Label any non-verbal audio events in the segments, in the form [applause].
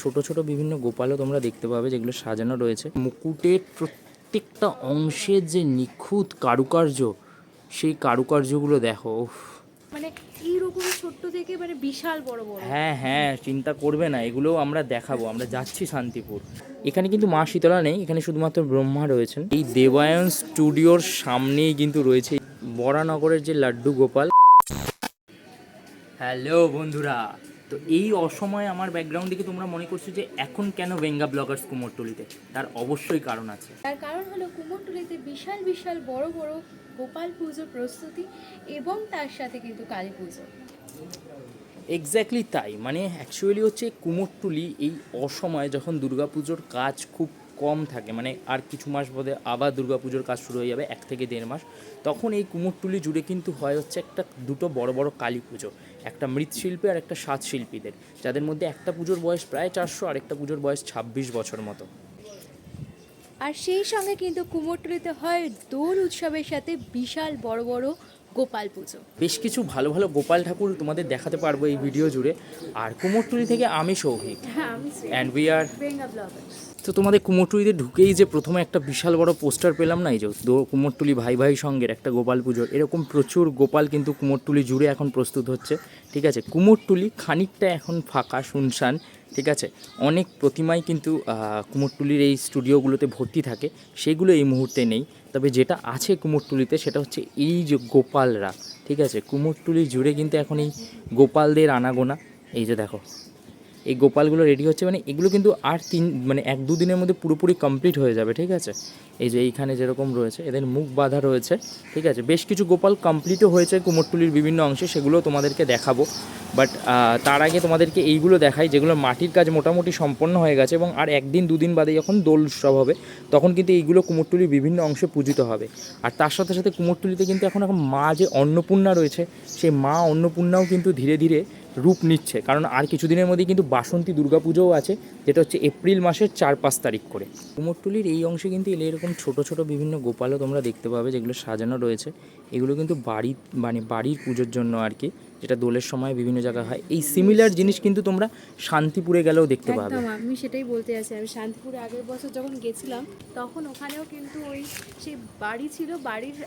ছোট ছোট বিভিন্ন গোপালও তোমরা দেখতে পাবে যেগুলো সাজানো রয়েছে। মুকুটের প্রত্যেকটা অংশের যে নিখুঁত কারুকার্য সেই কারুকার্যগুলো দেখো। মানে এইরকম ছোট্ট থেকে মানে বিশাল বড় বড়। হ্যাঁ হ্যাঁ চিন্তা করবে না এগুলোও আমরা দেখাবো আমরা যাচ্ছি শান্তিপুর। এখানে কিন্তু মা শীতলা নেই এখানে শুধুমাত্র ব্রহ্মা রয়েছেন। এই দেবায়ন স্টুডিওর সামনেই কিন্তু রয়েছে বরানগরের যে লাড্ডু গোপাল। হ্যালো বন্ধুরা তো এই অসময়ে আমার ব্যাকগ্রাউন্ড দেখে তোমরা মনে করছ যে এখন কেন বেঙ্গা ব্লগার্স কুমোরটুলিতে? তার অবশ্যই কারণ আছে। তার কারণ হলো কুমোরটুলিতে বিশাল বিশাল বড় বড় গোপাল পুজোর প্রস্তুতি এবং তার সাথে কিন্তু কালী পুজো। এক্স্যাক্টলি তাই। মানে অ্যাকচুয়ালি হচ্ছে কুমোরটুলি এই অসময়ে যখন দুর্গাপুজোর কাজ খুব কম থাকে মানে আর কিছু মাস বাদে আবার দুর্গাপুজোর কাজ শুরু হয়ে যাবে এক থেকে দেড় মাস তখন এই কুমোরটুলি জুড়ে কিন্তু হয় হচ্ছে একটা দুটো বড় বড় কালী পুজো। একটা মৃৎশিল্পী আর একটা সাত শিল্পীদের যাদের মধ্যে একটা পুজোর বয়স প্রায় চারশো আর একটা পুজোর বয়স ছাব্বিশ বছর মতো। আর সেই সঙ্গে কিন্তু কুমোরটুলিতে হয় দোল উৎসবের সাথে বিশাল বড় বড় গোপাল পুজো। বেশ কিছু ভালো ভালো গোপাল ঠাকুর তোমাদের দেখাতে পারব এই ভিডিও জুড়ে। আর কুমোরটুলি থেকে আমি সৌভিক। হ্যাঁ আমি অ্যান্ড উই আর তো তোমাদের কুমোরটুলিতে ঢুকেই যে প্রথমে একটা বিশাল বড় পোস্টার পেলাম না, এই যে কুমোরটুলি ভাই ভাই সঙ্গের একটা গোপাল পুজোর, এরকম প্রচুর গোপাল কিন্তু কুমোরটুলি জুড়ে এখন প্রস্তুত হচ্ছে, ঠিক আছে? কুমোরটুলি খানিকটা এখন ফাঁকা, শুনশান, ঠিক আছে? অনেক প্রতিমাই কিন্তু কুমোরটুলির এই স্টুডিওগুলোতে ভর্তি থাকে, সেগুলো এই মুহূর্তে নেই, তবে যেটা আছে কুমোরটুলিতে সেটা হচ্ছে এই যে গোপালরা, ঠিক আছে? কুমোরটুলি জুড়ে কিন্তু এখন এই গোপালদের আনাগোনা, এই যে দেখো এই গোপালগুলো রেডি হচ্ছে মানে এগুলো কিন্তু আর তিন মানে এক দু দিনের মধ্যে পুরোপুরি কমপ্লিট হয়ে যাবে, ঠিক আছে? এই যে এইখানে যেরকম রয়েছে, এদের মুখ বাঁধা রয়েছে, ঠিক আছে? বেশ কিছু গোপাল কমপ্লিটও হয়েছে, কুমোরটুলির বিভিন্ন অংশে সেগুলো তোমাদেরকে দেখাবো। বাট তার আগে তোমাদেরকে এইগুলো দেখাই, যেগুলো মাটির কাজ মোটামুটি সম্পন্ন হয়ে গেছে এবং আর একদিন, দুদিন বাদে যখন দোল উৎসব হবে, তখন কিন্তু এইগুলো কুমোরটুলির বিভিন্ন অংশে পূজিত হবে। আর তার সাথে সাথে কুমোরটুলিতে কিন্তু এখন এখন মা যে অন্নপূর্ণা রয়েছে, সেই মা অন্নপূর্ণাও কিন্তু ধীরে ধীরে রূপ নিচ্ছে। কারণ আর কিছুদিনের মধ্যেই কিন্তু বাসন্তী দুর্গাপুজোও আছে যেটা হচ্ছে এপ্রিল মাসের চার পাঁচ তারিখ করে। কুমোরটুলির এই অংশে কিন্তু এলে এরকম ছোট ছোট বিভিন্ন গোপালও তোমরা দেখতে পাবে যেগুলো সাজানো রয়েছে। এগুলো কিন্তু বাড়ি মানে বাড়ির পুজোর জন্য আর কি যেটা দোলের সময় বিভিন্ন জায়গায় হয়। এই সিমিলার জিনিস কিন্তু তোমরা শান্তিপুরে গেলেও দেখতে পাবে। আমি সেটাই বলতে চাইছি। আমি শান্তিপুরে আগের বছর যখন গেছিলাম তখন ওখানেও কিন্তু ওই সেই বাড়ি ছিল বাড়ির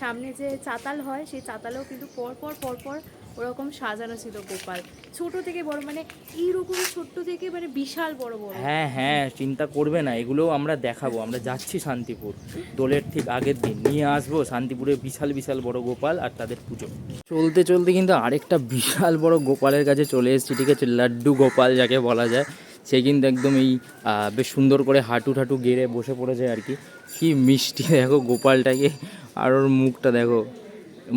সামনে যে চাতাল হয় সেই চাতালেও কিন্তু পর পর পর পর ওরকম সাজানো ছিল গোপাল। ছোট থেকে বড় মানে এইরকম ছোট্ট থেকে মানে বিশাল বড় বড়। হ্যাঁ হ্যাঁ চিন্তা করবে না, এগুলোও আমরা দেখাবো। আমরা যাচ্ছি শান্তিপুর, দোলের ঠিক আগের দিন। নিয়ে আসব শান্তিপুরে বিশাল বিশাল বড় গোপাল আর তাদের পুজো। চলতে চলতে কিন্তু আরেকটা বিশাল বড় গোপালের কাছে চলে এসেছি, ঠিক আছে? লাড্ডু গোপাল যাকে বলা যায়। সে কিন্তু একদম এই বেশ সুন্দর করে হাঁটু ঠাটু গেড়ে বসে পড়েছে আর কি। কি মিষ্টি, দেখো গোপালটাকে আর ওর মুখটা, দেখো।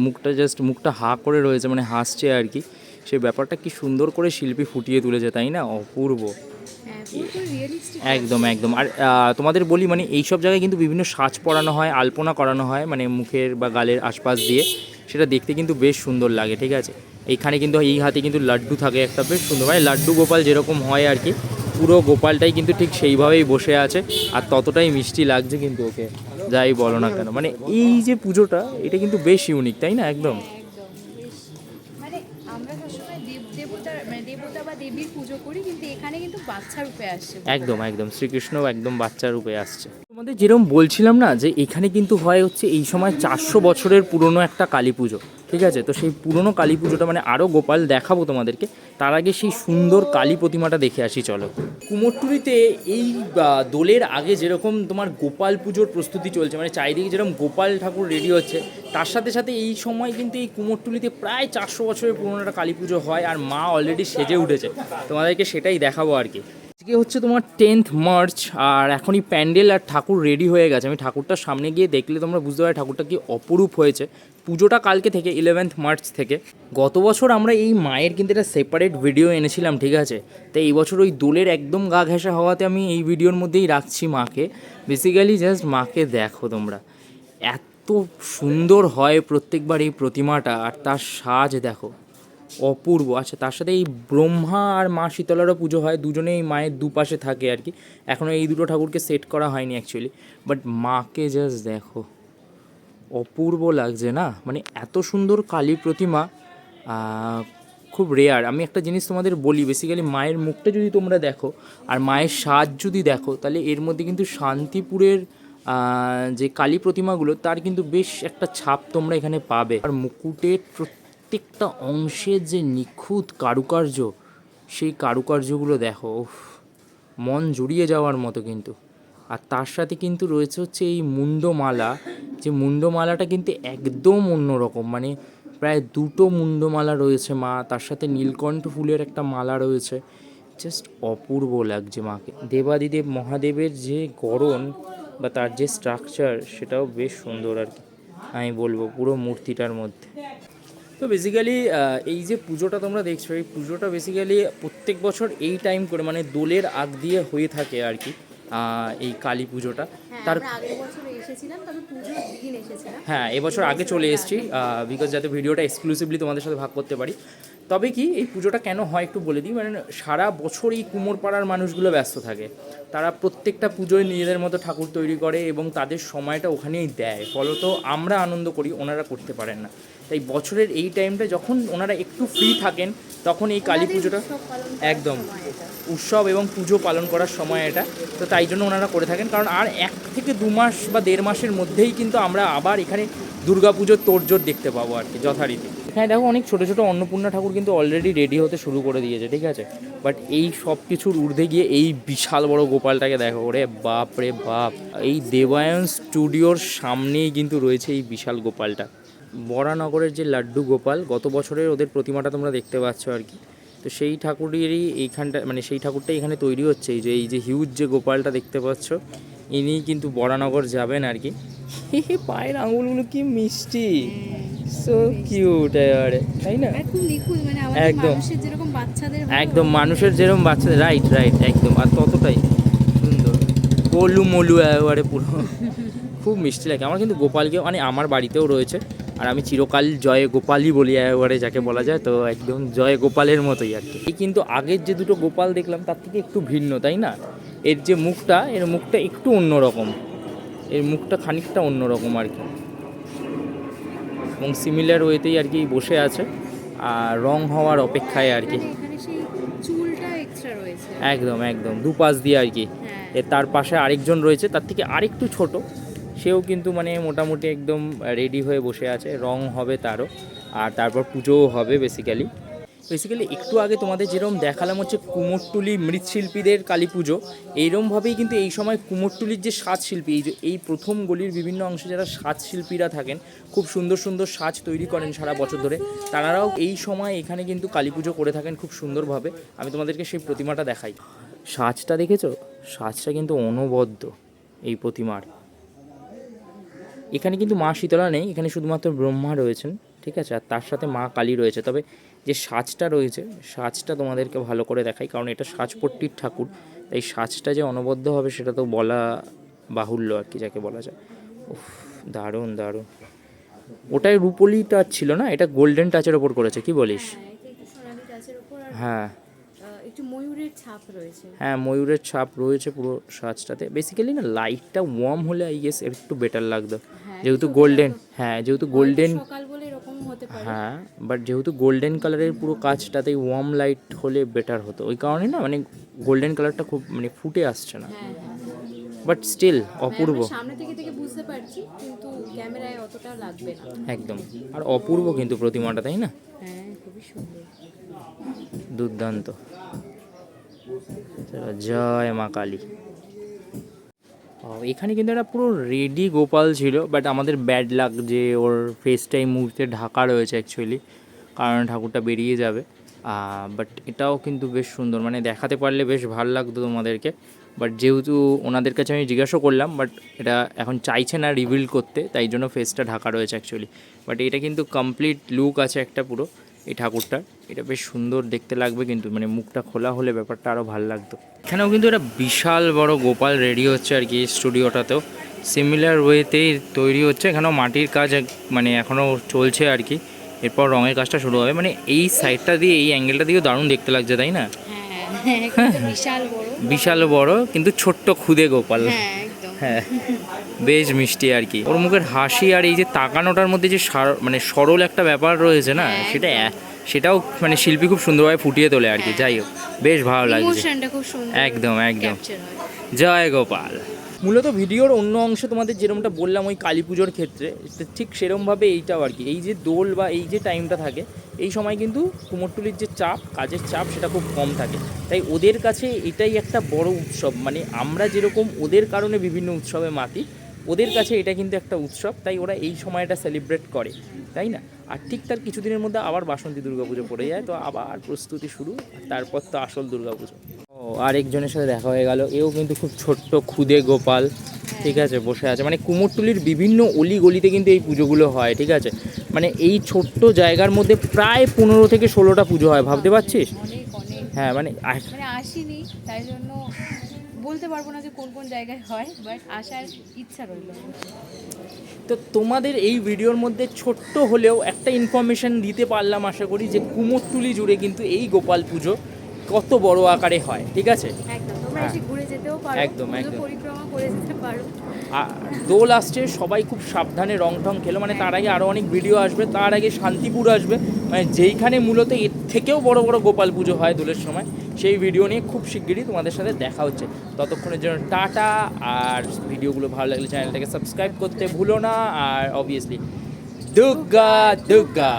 মুখটা জাস্ট মুখটা হা করে রয়েছে মানে হাসছে আর কি। সেই ব্যাপারটা কি সুন্দর করে শিল্পী ফুটিয়ে তুলেছে তাই না? অপূর্ব। হ্যাঁ একদম একদম। আর তোমাদের বলি মানে এই সব জায়গায় কিন্তু বিভিন্ন সাজ পরানো হয় আলপনা করানো হয় মানে মুখের বা গালের আশপাশ দিয়ে। সেটা দেখতে কিন্তু বেশ সুন্দর লাগে ঠিক আছে? এইখানে কিন্তু এই হাতে কিন্তু লাড্ডু থাকে একটা বেশ সুন্দর। মানে লাড্ডু গোপাল যেরকম হয় আর কি পুরো গোপালটাই কিন্তু ঠিক সেইভাবেই বসে আছে আর ততটাই মিষ্টি লাগছে কিন্তু ওকে। যাই বলো না কেন মানে এই যে পুজোটা এটা কিন্তু বেশ ইউনিক তাই না? একদম। একদম মানে আমরা সবসময় দেব দেবতার মানে দেবতা বা দেবীর পুজো করি কিন্তু এখানে কিন্তু বাচ্চা রূপে আসছে একদম একদম। শ্রীকৃষ্ণ একদম বাচ্চা রূপে আসছে। তোমাদের যেরকম বলছিলাম না যে এখানে কিন্তু হয় হচ্ছে এই সময় চারশো বছরের পুরনো একটা কালী পুজো, ঠিক আছে? তো সেই পুরনো কালী পুজোটা মানে আরও গোপাল দেখাবো তোমাদেরকে। তার আগে সেই সুন্দর কালী প্রতিমাটা দেখে আসি, চলো। কুমোরটুলিতে এই দোলের আগে যেরকম তোমার গোপাল পুজোর প্রস্তুতি চলছে মানে চারিদিকে যেরকম গোপাল ঠাকুর রেডি হচ্ছে, তার সাথে সাথে এই সময় কিন্তু এই কুমোরটুলিতে প্রায় চারশো বছরের পুরনো একটা কালী পুজো হয়, আর মা অলরেডি সেজে উঠেছে। তোমাদেরকে সেটাই দেখাবো আর কি। আজকে হচ্ছে তোমার টেন্থ মার্চ আর এখনই প্যান্ডেল আর ঠাকুর রেডি হয়ে গেছে। আমি ঠাকুরটার সামনে গিয়ে দেখলে তোমরা বুঝতে পারো ঠাকুরটা কি অপরূপ হয়েছে। পুজোটা কালকে থেকে ইলেভেন্থ মার্চ থেকে। গত বছর আমরা এই মায়ের কিন্তু একটা সেপারেট ভিডিও এনেছিলাম, ঠিক আছে? তো এই বছর ওই দোলের একদম গা ঘেঁষা হওয়াতে আমি এই ভিডিওর মধ্যেই রাখছি মাকে। বেসিক্যালি জাস্ট মাকে দেখো তোমরা। এত সুন্দর হয় প্রত্যেকবার এই প্রতিমাটা, আর তার সাজ দেখো। অপূর্ব। আচ্ছা তার সাথে এই ব্রহ্মা আর মা শীতলারও পুজো হয়, দুজনেই মায়ের দুপাশে থাকে আর কি। এখনও এই দুটো ঠাকুরকে সেট করা হয়নি অ্যাকচুয়ালি বাট মাকে জাস্ট দেখো, অপূর্ব লাগছে না? মানে এত সুন্দর কালী প্রতিমা খুব রেয়ার আমি একটা জিনিস তোমাদের বলি বেসিক্যালি মায়ের মুখটা যদি তোমরা দেখো, আর মায়ের সাজ যদি দেখো, তাহলে এর মধ্যে কিন্তু শান্তিপুরের যে কালী প্রতিমাগুলো, তার কিন্তু বেশ একটা ছাপ তোমরা এখানে পাবে। আর মুকুটের প্রত্যেকটা অংশের যে নিখুঁত কারুকার্য, সেই কারুকার্যগুলো দেখো মন জুড়িয়ে যাওয়ার মতো কিন্তু। আর তার সাথে কিন্তু রয়েছে হচ্ছে এই মুন্ডমালা যে মুন্ডমালাটা কিন্তু একদম অন্যরকম মানে প্রায় দুটো মুন্ডমালা রয়েছে মা, তার সাথে নীলকণ্ঠ ফুলের একটা মালা রয়েছে। জাস্ট অপূর্ব লাগছে মাকে। দেবাদিদেব মহাদেবের যে গড়ন বা তার যে স্ট্রাকচার সেটাও বেশ সুন্দর আর কি। আমি বলব পুরো মূর্তিটার মধ্যে। তো বেসিক্যালি এই যে পুজোটা তোমরা দেখছ এই পুজোটা বেসিক্যালি প্রত্যেক বছর এই টাইম করে মানে দোলের আগ দিয়ে হয়ে থাকে আর কি এই কালী পুজোটা। হ্যাঁ তার হ্যাঁ এবছর আগে চলে এসেছি বিকজ যাতে ভিডিওটা এক্সক্লুসিভলি তোমাদের সাথে ভাগ করতে পারি। তবে কি এই পুজোটা কেন হয় একটু বলে দিই মানে সারা বছর এই কুমোরপাড়ার মানুষগুলো ব্যস্ত থাকে। তারা প্রত্যেকটা পুজোয় নিজেদের মতো ঠাকুর তৈরি করে এবং তাদের সময়টা ওখানেই দেয়। ফলত আমরা আনন্দ করি ওনারা করতে পারেন না। তাই বছরের এই টাইমটা যখন ওনারা একটু ফ্রি থাকেন তখন এই কালী পুজোটা একদম। উৎসব এবং পুজো পালন করার সময় এটা। তো তাই জন্য ওনারা করে থাকেন। কারণ আর এক থেকে দু মাস বা দেড় মাসের মধ্যেই কিন্তু আমরা আবার এখানে দুর্গা পুজোর তোড়জোড় দেখতে পাবো আর কি যথারীতি। এখানে দেখো অনেক ছোটো ছোটো অন্নপূর্ণা ঠাকুর কিন্তু অলরেডি রেডি হতে শুরু করে দিয়েছে ঠিক আছে? বাট এই সব কিছুর ঊর্ধ্বে গিয়ে এই বিশাল বড় গোপালটাকে দেখো ওরে বাপ রে বাপ। এই দেবায়ন স্টুডিওর সামনেই কিন্তু রয়েছে এই বিশাল গোপালটা। বরানগরের যে লাড্ডু গোপাল গত বছরের ওদের প্রতিমাটা তোমরা দেখতে পাচ্ছ আর কি। তো সেই ঠাকুরেরই এইখানটা মানে সেই ঠাকুরটা এখানে তৈরি হচ্ছে। এই যে এই যে হিউজ যে গোপালটা দেখতে পাচ্ছ ইনি কিন্তু বরানগর যাবেন আর কি। পায়ের আঙুলগুলো কি মিষ্টি। সো কিউট এবারে তাই না? নিখুঁত মানে একদম। একদম মানুষের যেরকম বাচ্চাদের রাইট রাইট একদম। আর ততটাই সুন্দর। গোলু মলু এবারে পুরো। [laughs] খুব মিষ্টি লাগে। আমার কিন্তু গোপালকে মানে আমার বাড়িতেও রয়েছে। আর আমি চিরকাল জয় গোপালই বলি এবারে যাকে বলা যায় তো একদম জয় গোপালের মতোই আর কি। এই কিন্তু আগের যে দুটো গোপাল দেখলাম তার থেকে একটু ভিন্ন তাই না? এর যে মুখটা এর মুখটা একটু অন্যরকম। এর মুখটা খানিকটা অন্যরকম আর কি। এবং সিমিলার ওয়েতেই আর কি বসে আছে আর রং হওয়ার অপেক্ষায় আর কি। একদম একদম দুপাশ দিয়ে আর কি। হ্যাঁ। এর তার পাশে আরেকজন রয়েছে তার থেকে আরেকটু ছোট। সেও কিন্তু মানে মোটামুটি একদম রেডি হয়ে বসে আছে, রং হবে তারও, আর তারপর পুজোও হবে বেসিক্যালি বেসিক্যালি একটু আগে তোমাদের যেরকম দেখালাম হচ্ছে কুমোরটুলি মৃৎশিল্পীদের কালী পুজো, এইরমভাবেই কিন্তু এই সময় কুমোরটুলির যে সাজ শিল্পী এই যে, এই প্রথম গলির বিভিন্ন অংশে যারা সাজ শিল্পীরা থাকেন, খুব সুন্দর সুন্দর সাজ তৈরি করেন সারা বছর ধরে, তারাও এই সময় এখানে কিন্তু কালী পুজো করে থাকেন খুব সুন্দরভাবে। আমি তোমাদেরকে সেই প্রতিমাটা দেখাই। সাজটা দেখেছ? সাজটা কিন্তু অনবদ্য, এই প্রতিমার। এখানে কিন্তু মা শীতলা নেই এখানে শুধুমাত্র ব্রহ্মা রয়েছেন ঠিক আছে? আর তার সাথে মা কালী রয়েছে। তবে যে সাজটা রয়েছে সাজটা তোমাদেরকে ভালো করে দেখাই কারণ এটা সাজপট্টির ঠাকুর তাই সাজটা যে অনবদ্য হবে সেটা তো বলা বাহুল্য আর কি যাকে বলা যায়। উফ দারুণ দারুণ। ওটাই রুপোলি টাচ ছিল না? এটা গোল্ডেন টাচের ওপর করেছে কি বলিস? হ্যাঁ, একটু হ্যাঁ। ময়ূরের ছাপ রয়েছে। হ্যাঁ ময়ূরের ছাপ রয়েছে পুরো সাজটাতে। বেসিক্যালি না লাইটটা ওয়ার্ম হলে আই গেস একটু বেটার লাগতো। যেহেতু গোল্ডেন হ্যাঁ যেহেতু গোল্ডেন হ্যাঁ বাট যেহেতু গোল্ডেন কালারের পুরো কাজটাতে ওয়ার্ম লাইট হলে বেটার হতো। ওই কারণে না মানে গোল্ডেন কালারটা খুব মানে ফুটে আসছে না। হ্যাঁ হ্যাঁ। বাট স্টিল অপূর্ব। সামনে থেকে থেকে বুঝতে পারছি কিন্তু ক্যামেরায় অতটা লাগবে না। একদম। আর অপূর্ব কিন্তু প্রতিমাটা তাই না? হ্যাঁ খুবই সুন্দর। দুর্দান্ত। জয় মা কালী। এখানে কিন্তু একটা পুরো রেডি গোপাল ছিল বাট আমাদের ব্যাড লাক যে ওর ফেসটাই মুহূর্তে ঢাকা রয়েছে অ্যাকচুয়ালি কারণ ঠাকুরটা বেরিয়ে যাবে। বাট এটাও কিন্তু বেশ সুন্দর মানে দেখাতে পারলে বেশ ভালো লাগতো তোমাদেরকে। বাট যেহেতু ওনাদের কাছে আমি জিজ্ঞাসা করলাম বাট এটা এখন চাইছে না রিভিল করতে, তাই জন্য ফেসটা ঢাকা রয়েছে অ্যাকচুয়ালি বাট এটা কিন্তু কমপ্লিট লুক আছে একটা পুরো। এই ঠাকুরটার এটা বেশ সুন্দর দেখতে লাগবে কিন্তু মানে মুখটা খোলা হলে ব্যাপারটা আরও ভালো লাগতো। এখানেও কিন্তু একটা বিশাল বড় গোপাল রেডি হচ্ছে আর কি স্টুডিওটাতেও। সিমিলার ওয়েতেই তৈরি হচ্ছে এখানেও মাটির কাজ মানে এখনও চলছে আর কি। এরপর রঙের কাজটা শুরু হবে মানে এই সাইডটা দিয়ে এই অ্যাঙ্গেলটা দিয়েও দারুণ দেখতে লাগছে তাই না? হ্যাঁ [laughs] বিশাল বড়। কিন্তু ছোট্ট খুদে গোপাল। হ্যাঁ হ্যাঁ। [laughs] বেশ মিষ্টি আর কি। ওর মুখের হাসি আর এই যে তাকানোটার মধ্যে যে সার- মানে সরল একটা ব্যাপার রয়েছে না হ্যাঁ, সেটা সেটাও মানে শিল্পী খুব সুন্দরভাবে ফুটিয়ে তোলে আর কি যাই হোক বেশ ভালো লাগছে। ইমোশনটা খুব সুন্দর একদম, একদম। জয় গোপাল। মূলত ভিডিওর অন্য অংশ তোমাদের যেরকমটা বললাম ওই কালী পুজোর ক্ষেত্রে তো ঠিক সেরমভাবে এইটাও আর কি এই যে দোল বা এই যে টাইমটা থাকে এই সময় কিন্তু কুমোরটুলির যে চাপ কাজের চাপ সেটা খুব কম থাকে। তাই ওদের কাছে এটাই একটা বড় উৎসব মানে আমরা যেরকম ওদের কারণে বিভিন্ন উৎসবে মাতি ওদের কাছে এটা কিন্তু একটা উৎসব তাই ওরা এই সময়টা সেলিব্রেট করে তাই না? আর ঠিক তার কিছুদিনের মধ্যে আবার বাসন্তী দুর্গাপুজো পড়ে যায় তো আবার প্রস্তুতি শুরু তারপর তো আসল দুর্গাপুজো। ও আরেকজনের সাথে দেখা হয়ে গেল এও কিন্তু খুব ছোট্ট খুদে গোপাল ঠিক আছে বসে আছে। মানে কুমোরটুলির বিভিন্ন অলি গলিতে কিন্তু এই পুজোগুলো হয় ঠিক আছে? মানে এই ছোট্ট জায়গার মধ্যে প্রায় পনেরো থেকে ষোলোটা পুজো হয় ভাবতে পারছিস? হ্যাঁ মানে মানে আসিনি তাই জন্য বলতে পারব না যে কোন কোন জায়গায় হয় বাট আসার ইচ্ছা রইল। তো তোমাদের এই ভিডিওর মধ্যে ছোট্ট হলেও একটা ইনফরমেশন দিতে পারলাম আশা করি যে কুমোরটুলি জুড়ে কিন্তু এই গোপাল পুজো কত বড় আকারে হয় ঠিক আছে? একদম হ্যাঁ। একদম, দোল আসছে সবাই খুব সাবধানে রং টং খেলো মানে তার আগে আরও অনেক ভিডিও আসবে তার আগে শান্তিপুর আসবে মানে যেইখানে মূলত এর থেকেও বড় বড় গোপাল পুজো হয় দোলের সময়, সেই ভিডিও নিয়ে খুব শিগগিরই তোমাদের সাথে দেখা হচ্ছে। ততক্ষণের জন্য টাটা, আর ভিডিওগুলো ভালো লাগলে চ্যানেলটাকে সাবস্ক্রাইব করতে ভুলো না, আর অবভিয়াসলি দুর্গা দুর্গা